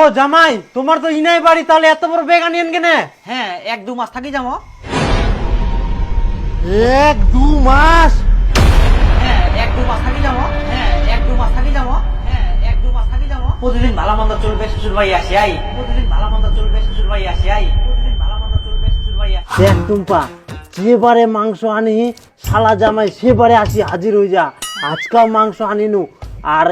ও জামাই তোমার তো ইনাই বাড়ি তাহলে এত বড় বেগ আনিয়েন কেনে? হ্যাঁ এক দু মাস থাকি যাব। এক দু মাস? হ্যাঁ এক দু মাস থাকি যাব। হ্যাঁ এক দু মাস থাকি যাব। হ্যাঁ এক দু মাস থাকি যাব। প্রতিদিন ভালো মন্দ চলবে শ্বশুর ভাই আসি আই। প্রতিদিন ভালো মন্দ চলবে শ্বশুর ভাই আসি আই। প্রতিদিন ভালো মন্দ চলবে শ্বশুর ভাই আসি। দেখ টুম্পা যেবারে মাংস আনি শালা জামাই সেবারে আসি হাজির হয়ে যা আজকাও মাংস আনিনু আর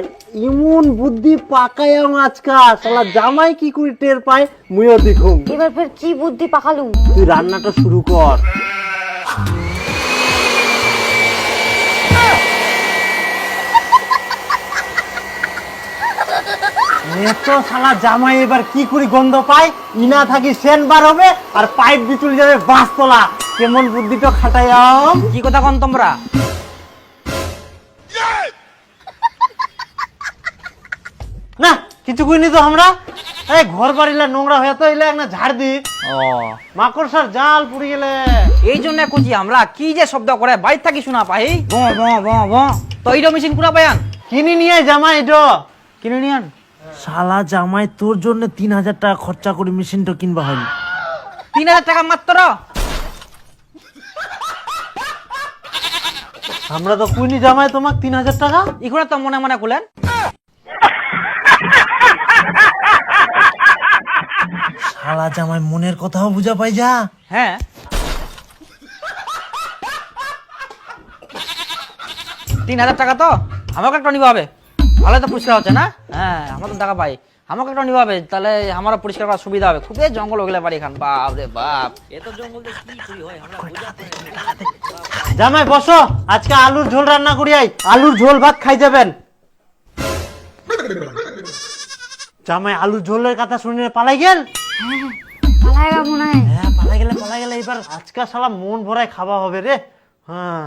ইমন বুদ্ধি পাকায়াম আজকা। শালা জামাই কি করে টের পায়? মুইও দেখুম। এবার ফের কি বুদ্ধি পাকালু তুই রান্নাটা শুরু কর। এত শালা জামাই এবার কি করে গন্ধ পায়? ইনা থাকি সেন বার হবে আর পাইপ দিয়ে চলে যাবে বাঁশতলা। কেমন বুদ্ধিটা খাটাইয়াম কি কথা কন তোমরা? কিছু কইনি তো আমরা? এই ঘর বাড়িলা নোংরা হয়ে তো এলে একটা ঝাড় দি। ও। মাকড়সার জাল পুড়ে গেলে। এই জন্য কুচি আমরা কি যে শব্দ করে বাইর থাকি শোনা পাই ব ব ব ব। তো এইটা মেশিন কুনা পায়ান কিনে নিয়ে জামাই এটা কিনে নিয়ান? শালা জামাই তোর জন্য তিন হাজার টাকা খরচা করে মেশিনটা কিনবা হয়নি তিন হাজার টাকা মাত্র? আমরা তো কুইনি জামাই তোমাক তিন হাজার টাকা। ইখুনা তো মনে মনে কুলেন শালা জামাই মনের কথাও বুঝা পাই যা। হ্যাঁ। তিন হাজার টাকা তো? আমাকে একটা নিবা হবে ভালো তো পরিষ্কার হচ্ছে না? হ্যাঁ আমার তো টাকা পাই। আমাকে একটা নিবা হবে তাহলে আমারও পরিষ্কার করার সুবিধা হবে। খুবই জঙ্গল ওগুলো বাড়ি খান বাপ রে বাপ। এত জঙ্গল হয় জামাই বসো। আজকে আলুর ঝোল রান্না করি আই। আলুর ঝোল ভাত খাই যাবেন। জামাই আলুর ঝোলের কথা শুনে পালাই গেল? হয় হ্যাঁ পালাই গেলে পালাই গেলে এবার আজকে শালা মন ভরায় খাওয়া হবে রে। হ্যাঁ।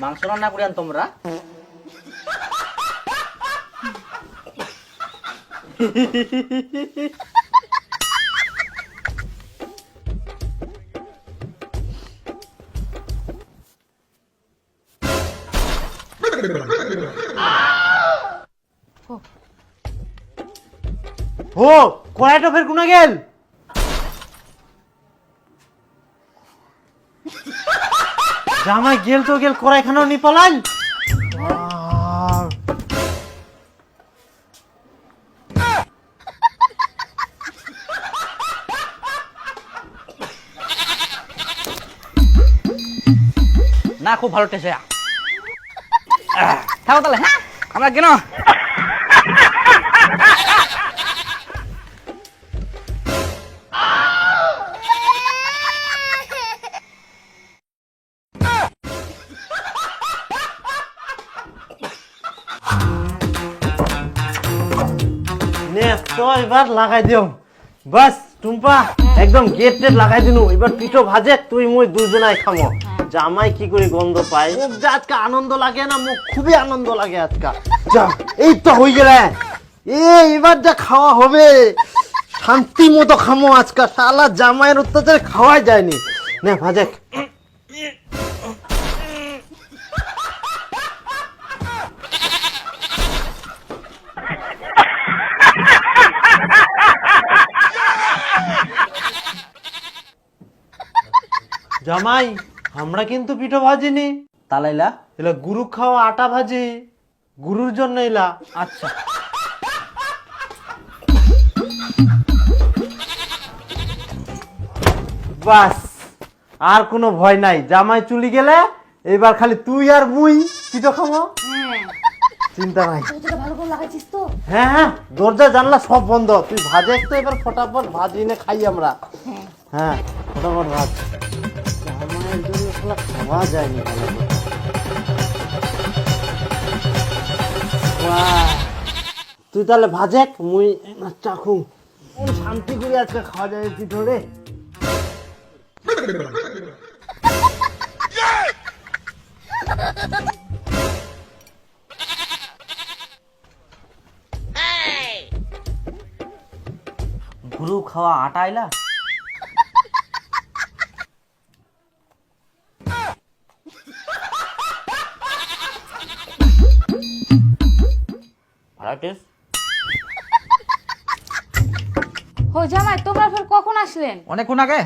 মাংস রান্না করি তোমরা। ও কড়াইটা ফের কোনা গেল। জামাই গেল তো গেল, কড়াইখানাও নি পালাল না, খুব ভালো টেস্ট থাকো তাহলে হ্যাঁ? আমরা কেন? এবার লাগাই দিও। বাস, টুম্পা, একদম গেট টেট লাগাই দিনু। এবার পিঠো ভাজে, তুই, মুই দুজনাই খামো। জামাই কি করে গন্ধ পায়? মুখ যে আজকে আনন্দ লাগে না মুখ খুবই আনন্দ লাগে আজকে। যা এই তো হয়ে গেলে। এ এবার যা খাওয়া হবে। শান্তি মতো খামো আজকে। শালা জামাইয়ের অত্যাচারে খাওয়াই যায়নি। নে ভাজে জামাই আমরা কিন্তু পিঠো ভাজিনি। তালাইলা? এলা গুরু খাওয়া আটা ভাজি। গুরুর জন্য এলা আচ্ছা। বাস আর কোনো ভয় নাই। জামাই চুলি গেলে এবার খালি তুই আর মুই পিঠো খাব। হ্যাঁ। চিন্তা নাই। তোরা ভালো করে লাগাইছিস তো? হ্যাঁ হ্যাঁ দরজা জানলা সব বন্ধ। তুই ভাজে তো এবার ফটাফট ভাজি নে খাই আমরা। হ্যাঁ ফটাফট ভাজ। খাওয়া যায়নি তুই তাহলে ভাজেক, মুই চাখু কোন শান্তি করে আজকে খাওয়া যায় পিঠো রে? গুরু খাওয়া আটা আইলা? আর্টিস্ট ও জামাই তোমরা ফের কখন আসলেন? অনেকক্ষণ আগে।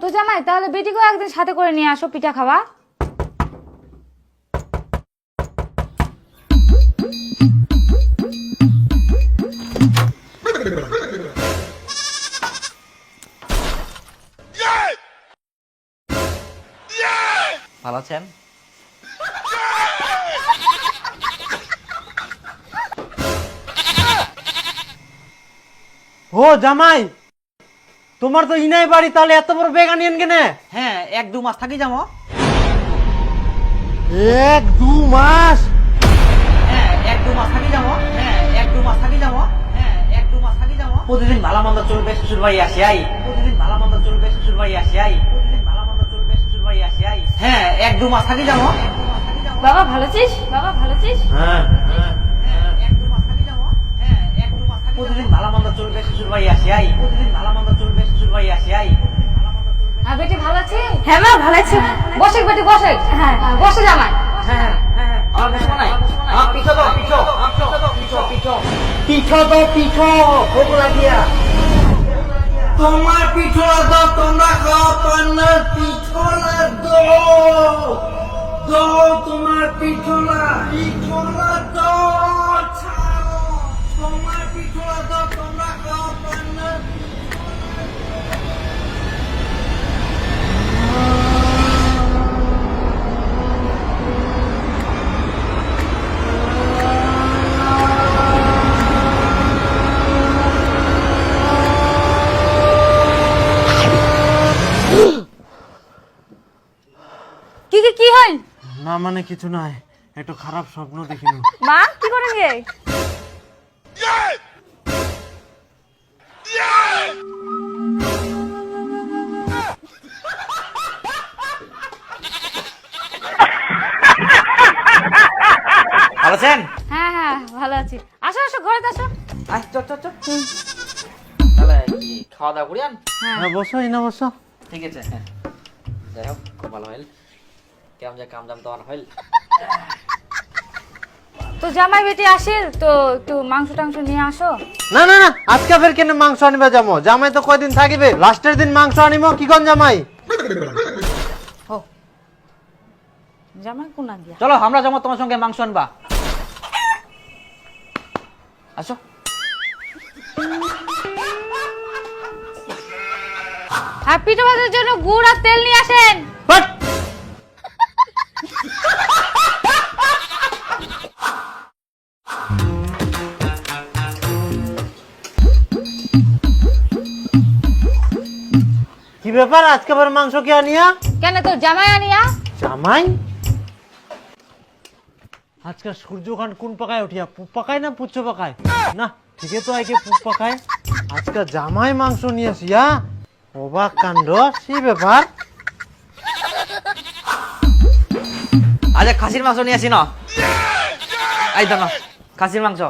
তো জামাই তাহলে বেটিকেও একদিন সাথে করে নিয়ে আসো পিঠা খাওয়া। ভালো আছেন? ও জামাই তোমার তো ইনাই বাড়ি তাহলে এত বড় বেগ আনিয়েন কেনে? হ্যাঁ এক দু মাস থাকি যাব। এক দু মাস? হ্যাঁ এক দু মাস থাকি যাব। হ্যাঁ এক দু মাস থাকি যাব। হ্যাঁ এক দু মাস থাকি যাব। প্রতিদিন ভালো মন্দ চলবে শ্বশুর বাড়ি আসি আই। প্রতিদিন ভালো মন্দ চলবে শ্বশুর বাড়ি আসি আই। প্রতিদিন ভালো মন্দ চলবে শ্বশুর বাড়ি আসি আই। হ্যাঁ এক দু মাস থাকি যাব। বাবা ভালো ছিস বাবা ভালো ছিস হ্যাঁ এক দু মাস থাকি যাব হ্যাঁ এক দু মাস থাকি প্রতিদিন ভালো মন্দ চলবে শ্বশুর বাড়ি আসি আই। প্রতিদিন ভালো মন্দ চলবে শ্বশুর বাড়ি আসি আই। আর বেটি ভালো আছে? হ্যাঁ মা ভালো আছে। বসে বেটি বসে। হ্যাঁ বসে জামাই হ্যাঁ হ্যাঁ আর কিছু নাই আপ পিছো দাও পিছো আপ পিছো দাও পিছো পিছো পিঠো তো পিঠো। ভোগ লাগিয়া তোমার পিঠো দাও তোমরা খাও পান্নার পিঠোলা দো দো তোমার পিঠোলা পিঠোলা দো মানে কিছু নাই। একটু খারাপ স্বপ্ন দেখিনু। মা কি করে গে? ভালো আছেন? হ্যাঁ হ্যাঁ ভালো আছি। আসো আসো ঘরে আসো। আয় চল চল চল। তাহলে কি খাওয়া দাওয়া করি হ্যাঁ। হ্যাঁ বসো ইনা বসো। ঠিক আছে হ্যাঁ। যাই হোক খুব ভালো হইল। কেমন যা কাম দাম তোমার হইল। তো জামাই বেটি আসিল তো একটু মাংস টাংস নিয়ে আসো। না না না আজকে ফের কেন মাংস আনিবা যাব জামাই তো কয়দিন থাকিবে? লাস্টের দিন মাংস আনিব কি কোন জামাই? ও। জামাই কোনা গিয়া চলো আমরা যাব তোমার সঙ্গে মাংস আনবা। আসো। পিঠে ভাজার জন্য গুড় আর তেল নিয়ে আসেন। কি ব্যাপার? আজকে আবার মাংস কে আনিয়া? কেন তো জামাই আনিয়া? জামাই? আজকাল কোন পাকায় উঠিয়া পুপ পাকায় না পুচ্ছ পাকায়? না ঠিকই তো পুপ পাকায়। আজকাল জামাই মাংস নিয়ে আসিয়া অবাক কাণ্ড সে ব্যাপার? আজ খাসির মাংস নিয়ে আসি না? এই না খাসির মাংস।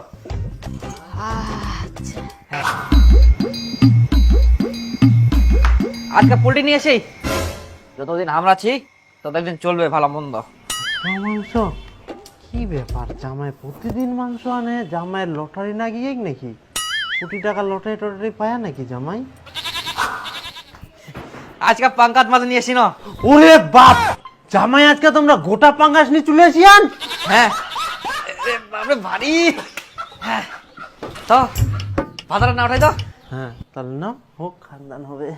আজকে পোল্ট্রি নিয়ে এসি যতদিন আমরা আছি ততদিন চলবে ভালো মন্দ। মাংস কি ব্যাপার? জামাই প্রতিদিন মাংস আনে জামাইয়ের লটারি না গিয়ে নাকি? কোটি টাকা লটারি টটারি পায় নাকি জামাই? আজকে পাঙ্কাত মাছ নিয়ে এসি না। ওরে বাপ! জামাই আজকে তোমরা গোটা পাঙ্গাস নিয়ে চলে আসিয়ান হ্যাঁ। বাপরে ভারী। হ্যাঁ। তো ভাতাটা না ওঠাই তো। হ্যাঁ তাহলে না হোক খানদান হবে।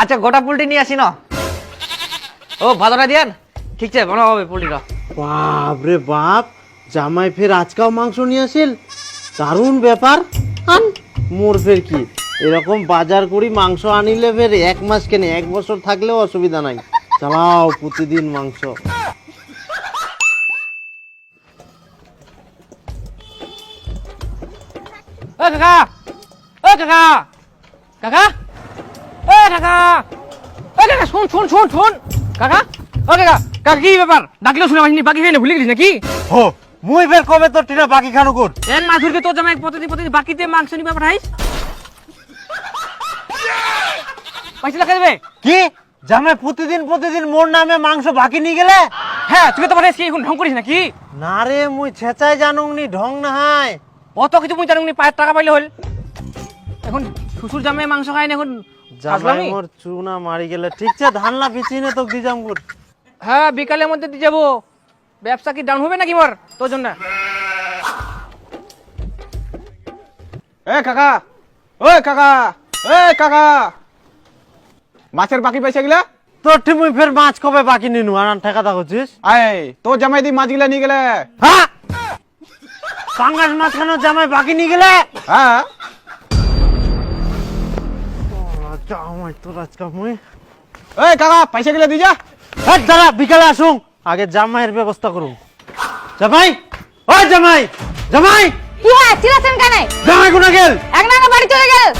আচ্ছা গোটা পোল্ট্রি নিয়ে আসি না ও ভাতাটা দিয়ান ঠিক আছে ভালো হবে পোল্ট্রিটা। বাপ রে বাপ জামাই ফের আজকাও মাংস নিয়ে আসিল? দারুণ ব্যাপার। আন মোর ফের কি? এরকম বাজার করি মাংস আনিলে ফের এক মাস কেনে এক বছর থাকলেও অসুবিধা নাই। চালাও প্রতিদিন মাংস। ও কাকা! ও কাকা! কাকা! ও কাকা! ও কাকা শুন শুন শুন শুন! কাকা! ও কাকা কাকা কি ব্যাপার? ডাকলেও শুনে আসিনি বাকি খাইনি ভুলে গেছিস নাকি? হো মুই ফের কবে তোর টিনা বাকি খানো কর? এর মাথুরকে তোর জামাই প্রতিদিন প্রতিদিন বাকিতে মাংস নিবে পাঠাইস পয়সা লেখা দেবে? কি? জামাই প্রতিদিন প্রতিদিন মোর নামে মাংস বাকি নিয়ে গেলে? হ্যাঁ তুই তো মানে এখন ঢং করিস নাকি? না রে মুই ছেচাই জানুং নি ঢং না হাই অত কিছু মুই জানি পায়ের টাকা পাইলে হল। এখন শ্বশুর জামাই মাংস খাই না এখন জামাই মোর চুনা মারি গেলে ঠিক আছে ধানলা পিছিয়ে নে তো দিজাম গুড়। হ্যাঁ বিকালের মধ্যে দিয়ে যাব। ব্যবসা কি ডাউন হবে নাকি মোর? তোর জন্য। এ কাকা ও কাকা এ কাকা। মাছের বাকি পয়সা গিলা? তোর ঠিক মুই ফের মাছ কবে বাকি নিনু? আর ঠেকা দা করছিস? আয় তোর জামাই দি মাছ গিলা নিয়ে গেলে। হ্যাঁ? পাঙ্গাস মাছ কেন জামাই বাকি নিয়ে গেলে? হ্যাঁ। জামাই তোর আজকে মুই এ কাকা পয়সা গিলা দি যা। হ্যাঁ দাঁড়া বিকালে আসুন। আগে জামাইয়ের ব্যবস্থা করুন। জামাই ও জামাই জামাই। কি হয়? চিল্লাছেন কেন? জামাই কোনা গেল? এক নাঙ্গা বাড়ি চলে গেল।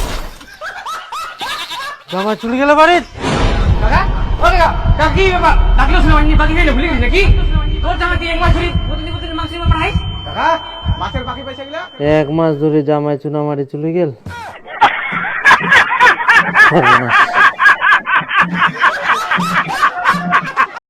জামাই চলে গেলে বাড়ির? কাকা? ও কাকা কাকি ডাকলো শুনে বাকি ভুলে নাকি? তোর জামাই কি এক মাস ধরে প্রতিদিন প্রতিদিন মাংসের ব্যাপার হাইস কাকা এক মাস ধরে জামাই চুনা মারি চলে গেল।